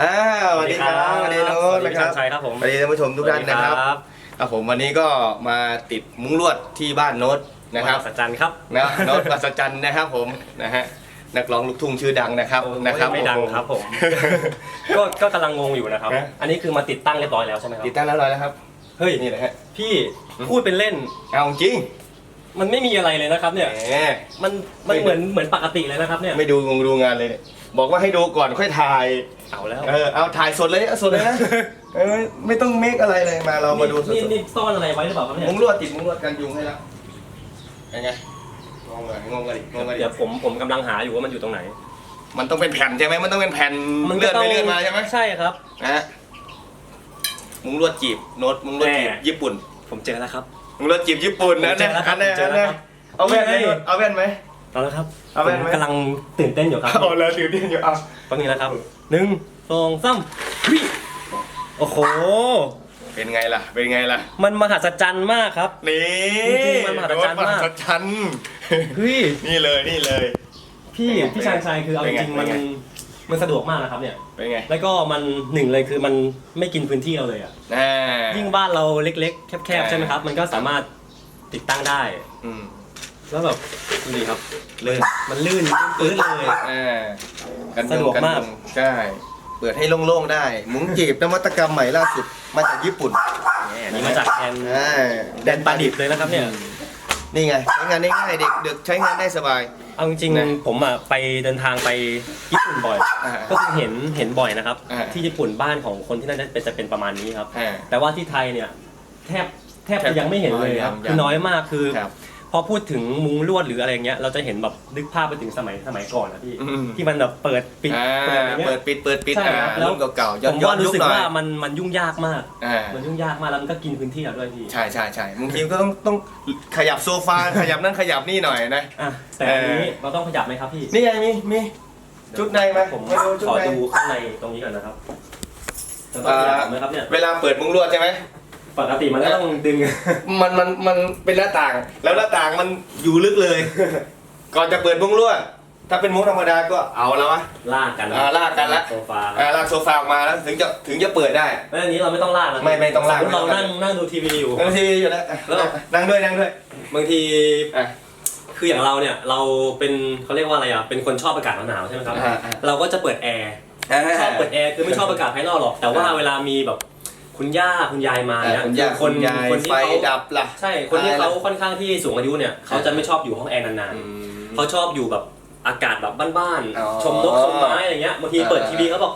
อ้าวสวัสดีครับสวัสดีโน้ตสวัสดีนะครับพี่ชัยครับผม สวัสดีท่านผู้ชมทุกท่านนะครับสวัสดีครับผมวันนี้ก็มาติดมุ้งลวดที่บ้านโน้ตนะครับสัจจันครับนะโน้ตปัสจันนะครับผมนะฮะนักร้องลูกทุ่งชื่อดังนะครับนะครับไม่ดังครับผม ก็ก็กำลังงงอยู่นะครับฮะอันนี้คือมาติดตั้งเรียบร้อยแล้วใช่ไหมครับติดตั้งแล้วร้อยแล้วครับเฮ้ยนี่แหละฮะพี่พูดเป็นเล่นเอาจริง มันไม่มีอะไรเลยนะครับเนี่ย แหมมันมันเหมือนเหมือนปกติเลยนะครับเนี่ย ไม่ดูงงดูงานเลยเนี่ยบอกว่าให้ดูก่อนค่อยถ่าย เอาแล้วเออเอาถ่ายสดเลยเอาสดเลยนะเออไม่ต้องเมคอะไรเลยมาเรามาดูสดนี่ๆนี่ซ่อนอะไรไว้หรือเปล่าครับเนี่ย มุ้งลวดติดมุ้งลวดกันยุงให้แล้วยังไงงงเลยงงกันดิงงกันดิเดี๋ยวผมผมกำลังหาอยู่ว่ามันอยู่ตรงไหนมันต้องเป็นแผ่นใช่ไหมมันต้องเป็นแผ่นมันเลื่อนไปต้งเลื่อนมาใช่ไหมใช่ครับนะฮะมุ้งลวดจีบโน้ตมุ้งลวดจีบแน่ญี่ปุ่น ผมเจอแล้วครับมุ้งลวดจีบญี่ปุ่นนะผมเจอแล้วครับอันนี้ผมเจอแล้วครับ เอาแว่นไหมนี่ไงโน้ตเอาแว่นไหม เอาแล้วครับเอาไว้ผมไหม กำลังตื่นเต้นอยู่ครับเอาแล้วถือเดียนอยู่เอาตรงนี้นะครับหนึ่งสองสามวิโอ้โห เป็นไงล่ะ เป็นไงล่ะ มันมหัศจรรย์มากครับ นี่จริงๆมันมหัศจรรย์มากโน้ตมหัศจรรย์ เฮ้ย นี่เลยนี่เลย พี่เป็นไงพี่ชายชายคือเอาเป็จนไงริงๆมันเป็นไง มันสะดวกมากนะครับเนี่ย เป็นไงแล้วก็มันหนึ่งเลยคือมันไม่กินพื้นที่เราเลยอะอ่ายิ่งบ้านเราเล็ก ๆ แคบๆอ่าใช่ไหมครับ มันก็สามารถติดตั้งได้ อืมแล้วแบบดูดิครับเลยมันลื่นปื้นเลยอ่ากันสะดวกมากยุงใช่ เปิดให้โล่งๆได้ มุ้งจีบนวัตกรรมใหม่ล่าสุด มาจากญี่ปุ่นอันนี้มาจากแทนอ่าแดนปลาดิบเลยนะครับเนี่ย นี่ไง ใช้งานได้ง่ายเด็กเด็กใช้งานได้สบาย เอาจริงนะๆผมอะไปเดินทางไปญี่ปุ่นบ่อย อ่าก็คือเห็นเห็นบ่อยนะครับ อ่าที่ญี่ปุ่นบ้านของคนที่นั่นจะเป็นจะเป็นประมาณนี้ครับ อ่าแต่ว่าที่ไทยเนี่ยแทบแทบแทบจะยังไม่เห็นเลยครับยังคือน้อยมากคือ ครับ พอพูดถึงมุ้งลวดหรืออะไรเงี้ยเราจะเห็นแบบนึกภาพไปถึงสมัยสมัยก่อนนะพี่อืม ที่มันแบบเปิดปิดอ่าเปิดอะไรเงี้เปิยดปิดเปิดปิดใช่อ่าครับแล้ว รุ่นเก่าๆย้อผนมย้อว่านยุรู้คสึกหน่อยว่ามันมันยุ่งยากมาก อ่ามันยุ่งยากมากแล้วมันก็กินพื้นที่เราด้วยพี่ใช่ใช่ใช่บางทีก็ต้องต้องขยับโซฟา ขยับนั่นขยับนี่หน่อยนะ อะแต่อันนี้เราต้องขยับไหมครับพี่นี่ไงมีมีชุดในไหมผมมาดูชุดขอในดูข้างในตรงนี้ก่อนนะครับเราต้องขยับไหมครับเนี่ยเวลาเปิดมุ้งลวดใช่ไหม ปกติมันก็ต้องดึง มันมันมันเป็นหน้าต่าง แล้วหน้าต่างมันอยู่ลึกเลย ก่อนจะเปิดมุ้งลวดถ้าเป็นมุ้งธรรมดาก็เอาแล้ววะ ลากกันนะอ่าลากกันละ โซฟาอ่าลากโซฟาออกมาแล้วถึงจะถึงจะเปิดได้ แล้วอันนี้เราไม่ต้องลากนะไม่ไม่ต้องลาก สมมติเราไม่ต้องลากนั่งนั่งดูทีวีอยู่ บางทีอยู่แล้วแล้ว นั่งด้วยนั่งด้วยบางทีอะ คืออย่างเราเนี่ยเราเป็นเขาเรียกว่าอะไรอะเป็นคนชอบอากาศหนาวๆใช่ไหมครับ อ่าอ่า เราก็จะเปิดแอร์ชอบเปิดแอร์คือไม่ชอบอากาศภายนอกหรอกแต่ว่าเวลามีแบบ คุณย่าคุณยายมาอ่าเนี่ยคุณย่าคคุนณยายคนที่ไฟเขาดับล่ะใช่คนที่ตายละเขาค่อนข้างที่สูงอายุเนี่ยเขาจะไม่ชอบอยู่ห้องแอร์นานอืม ๆเขาชอบอยู่แบบอากาศแบบบ้านอ๋อๆชมนกชมไม้อะไรเงี้ยบางทีเปิดอ่าทีวีเขาบอก